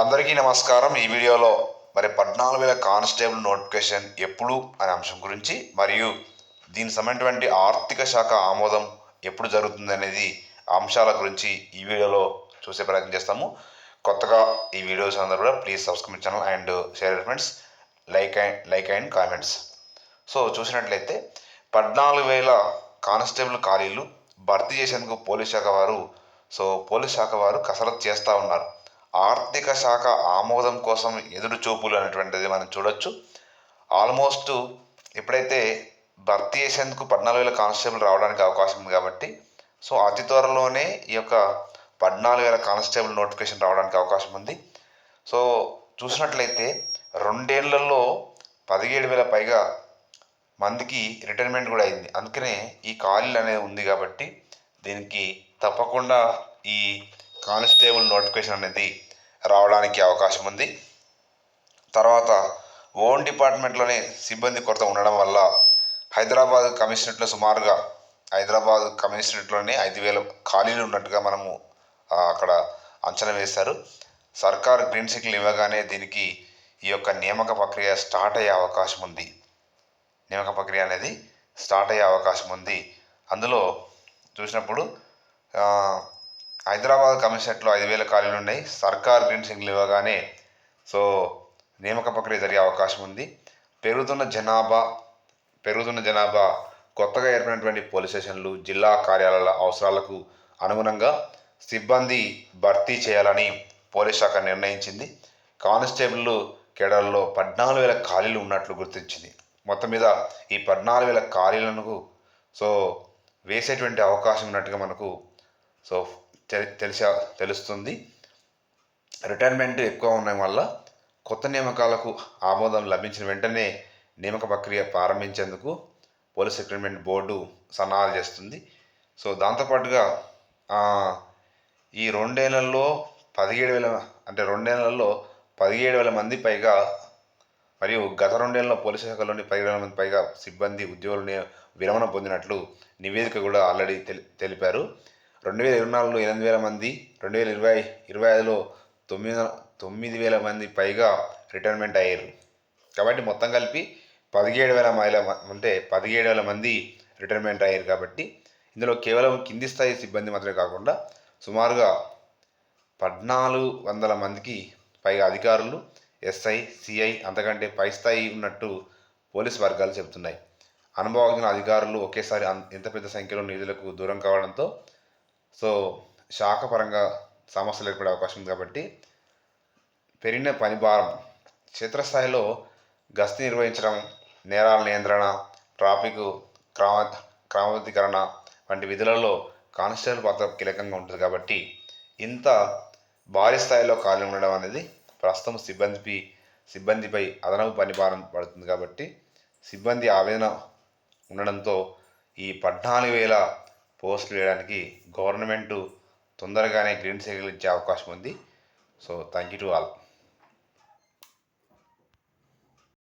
అందరికీ నమస్కారం. ఈ వీడియోలో మరి పద్నాలుగు వేల కానిస్టేబుల్ నోటిఫికేషన్ ఎప్పుడు అనే అంశం గురించి మరియు దీనికి సంబంధించినటువంటి ఆర్థిక శాఖ ఆమోదం ఎప్పుడు జరుగుతుంది అనేది అంశాల గురించి ఈ వీడియోలో చూసే ప్రయత్నం చేస్తాము. కొత్తగా ఈ వీడియోస్ అందరూ కూడా please subscribe channel and share friends. Like and like and comments. So చూసినట్లయితే పద్నాలుగు వేల కానిస్టేబుల్ ఖాళీలు భర్తీ చేసేందుకు పోలీస్ శాఖ వారు సో పోలీస్ శాఖ వారు కసరత్తు చేస్తూ ఉన్నారు. ఆర్థిక శాఖ ఆమోదం కోసం ఎదురు చూపులు అనేటువంటిది మనం చూడొచ్చు. ఆల్మోస్ట్ ఎప్పుడైతే భర్తీ చేసేందుకు పద్నాలుగు వేల కానిస్టేబుల్ రావడానికి అవకాశం ఉంది కాబట్టి సో అతి త్వరలోనే ఈ యొక్క పద్నాలుగు వేల కానిస్టేబుల్ నోటిఫికేషన్ రావడానికి అవకాశం ఉంది. సో చూసినట్లయితే రెండేళ్ళలో పదిహేడు వేల పైగా మందికి రిటైర్మెంట్ కూడా అయింది. అందుకనే ఈ ఖాళీలు అనేది ఉంది కాబట్టి దీనికి తప్పకుండా ఈ కానిస్టేబుల్ నోటిఫికేషన్ అనేది రావడానికి అవకాశం ఉంది. తర్వాత ఓన్ డిపార్ట్మెంట్లోనే సిబ్బంది కొరత ఉండడం వల్ల హైదరాబాద్ కమిషనరేట్లో సుమారుగా హైదరాబాద్ కమిషనరేట్లోనే ఐదు వేల ఖాళీలు ఉన్నట్టుగా మనము అక్కడ అంచనా వేశారు. సర్కార్ గ్రీన్ సిగ్నల్ ఇవ్వగానే దీనికి ఈ యొక్క నియామక ప్రక్రియ స్టార్ట్ అయ్యే అవకాశం ఉంది. నియామక ప్రక్రియ అనేది స్టార్ట్ అయ్యే అవకాశం ఉంది. అందులో చూసినప్పుడు హైదరాబాద్ కమిషనరేట్లో ఐదు వేల ఖాళీలు ఉన్నాయి సర్కార్ గ్రీన్ సిగ్నల్ ఇవ్వగానే సో నియామక ప్రక్రియ జరిగే అవకాశం ఉంది. పెరుగుతున్న జనాభా పెరుగుతున్న జనాభా కొత్తగా ఏర్పడినటువంటి పోలీస్ స్టేషన్లు జిల్లా కార్యాలయాల అవసరాలకు అనుగుణంగా సిబ్బంది భర్తీ చేయాలని పోలీస్ శాఖ నిర్ణయించింది. కానిస్టేబుల్ కేడర్లో పద్నాలుగు వేల ఖాళీలు ఉన్నట్లు గుర్తించింది. మొత్తం మీద ఈ పద్నాలుగు వేల ఖాళీలను సో వేసేటువంటి అవకాశం ఉన్నట్టుగా మనకు సో తెలిసే తెలుస్తుంది. రిటైర్మెంట్ ఎక్కువ ఉండడం వల్ల కొత్త నియామకాలకు ఆమోదం లభించిన వెంటనే నియామక ప్రక్రియ ప్రారంభించేందుకు పోలీస్ రిక్రూట్మెంట్ బోర్డు సన్నాహాలు చేస్తుంది. సో దాంతోపాటుగా ఈ రెండేళ్ళలో పదిహేడు వేల అంటే రెండేళ్ళలో పదిహేడు వేల మంది పైగా మరియు గత రెండేళ్ళలో పోలీస్ శాఖలోని పదిహేడు వేల మంది పైగా సిబ్బంది ఉద్యోగులని విరమణ పొందినట్లు నివేదిక కూడా ఆల్రెడీ తెలి తెలిపారు. రెండు వేల ఇరవై నాలుగులో ఎనిమిది వేల మంది రెండు వేల ఇరవై ఇరవై ఐదులో తొమ్మిది తొమ్మిది వేల మంది పైగా రిటైర్మెంట్ అయ్యారు. కాబట్టి మొత్తం కలిపి పదిహేడు వేల మహిళ అంటే పదిహేడు వేల మంది రిటైర్మెంట్ అయ్యారు కాబట్టి ఇందులో కేవలం కింది స్థాయి సిబ్బంది మాత్రమే కాకుండా సుమారుగా పద్నాలుగు వందల మందికి పైగా అధికారులు ఎస్ఐ సిఐ అంతకంటే పై స్థాయి ఉన్నట్టు పోలీస్ వర్గాలు చెబుతున్నాయి. అనుభవజ్ఞ అధికారులు ఒకేసారి ఎంత ఇంత పెద్ద సంఖ్యలో నిధులకు దూరం కావడంతో సో శాఖపరంగా సమస్యలు ఏర్పడే అవకాశం ఉంది కాబట్టి పెరిగిన పనిభారం క్షేత్రస్థాయిలో గస్తీ నిర్వహించడం నేరాల నియంత్రణ ట్రాఫిక్ క్రమ క్రమబద్ధీకరణ వంటి విధులలో కానిస్టేబుల్ పాత్ర కీలకంగా ఉంటుంది కాబట్టి ఇంత భారీ స్థాయిలో ఖాళీ ఉండడం అనేది ప్రస్తుతం సిబ్బందిపై సిబ్బందిపై అదనపు పనిభారం పడుతుంది కాబట్టి సిబ్బంది ఆవేదన ఉండడంతో ఈ పద్నాలుగు వేల పోస్టులు వేయడానికి గవర్నమెంట్ తొందరగానే గ్రీన్ సిగ్నల్ ఇచ్చే అవకాశం ఉంది. So thank you to all